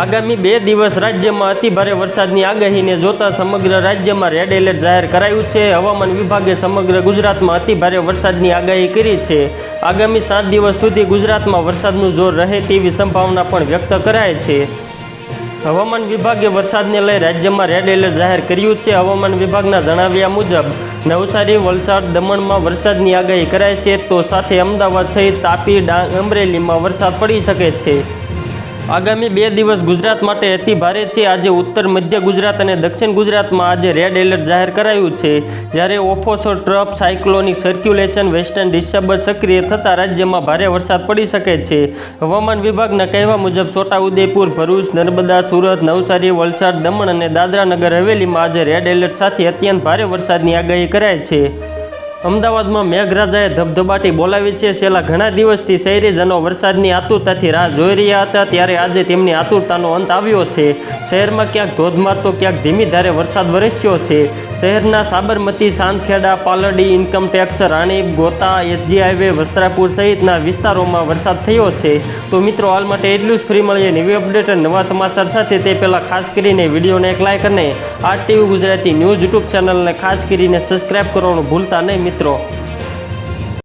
આગામી બે દિવસ રાજ્યમાં અતિભારે વરસાદની આગાહીને જોતા સમગ્ર રાજ્યમાં રેડ એલર્ટ જાહેર કરાયું છે. હવામાન વિભાગે સમગ્ર ગુજરાતમાં અતિભારે વરસાદની આગાહી કરી છે. આગામી સાત દિવસ સુધી ગુજરાતમાં વરસાદનું જોર રહે તેવી સંભાવના પણ વ્યક્ત કરાય છે. હવામાન વિભાગે વરસાદને લઈ રાજ્યમાં રેડ એલર્ટ જાહેર કર્યું છે. હવામાન વિભાગના જણાવ્યા મુજબ, નવસારી, વલસાડ દમણમાં વરસાદની આગાહી કરાય છે તો સાથે અમદાવાદ સહિત તાપી ડાંગ અમરેલીમાં વરસાદ પડી શકે છે. આગામી બે દિવસ ગુજરાત માટે અતિ ભારે છે. આજે ઉત્તર, મધ્ય ગુજરાત અને દક્ષિણ ગુજરાતમાં આજે રેડ એલર્ટ જાહેર કરાયું છે. જ્યારે offshore trough, cyclonic circulation western disturbance સક્રિય થતાં રાજ્યમાં ભારે વરસાદ પડી શકે છે. હવામાન વિભાગના કહેવા મુજબ છોટાઉદેપુર, ભરૂચ, નર્મદા, સુરત, નવસારી, વલસાડ, દમણ અને દાદરા નગર હવેલીમાં આજે રેડ એલર્ટ સાથે અત્યંત ભારે વરસાદની આગાહી કરાય છે. અમદાવાદમાં મેઘરાજાએ ધબધબાટી બોલાવી છે. છેલ્લા ઘણા દિવસથી શહેરીજનો વરસાદની આતુરતાથી રાહ જોઈ રહ્યા હતા. ત્યારે આજે તેમની આતુરતાનો અંત આવ્યો છે. શહેરમાં ક્યાંક ધોધમાર તો ક્યાંક ધીમી ધારે વરસાદ વરસ્યો છે. શહેરના Sabarmati Santkheda Paldi income tax Ranip Gota, SG highway, Vastrapur સહિતના વિસ્તારોમાં વરસાદ થયો છે. તો મિત્રો, હાલ માટે એટલું જ ફ્રી મળીએ. નવી અપડેટ અને નવા સમાચાર સાથે તે પહેલાં ખાસ કરીને વિડીયોને એક લાઇક અને આ ટીવી ગુજરાતી ન્યૂઝ યુટ્યુબ ચેનલને ખાસ કરીને સબસ્ક્રાઈબ કરવાનું ભૂલતા નહીં. મિત્રો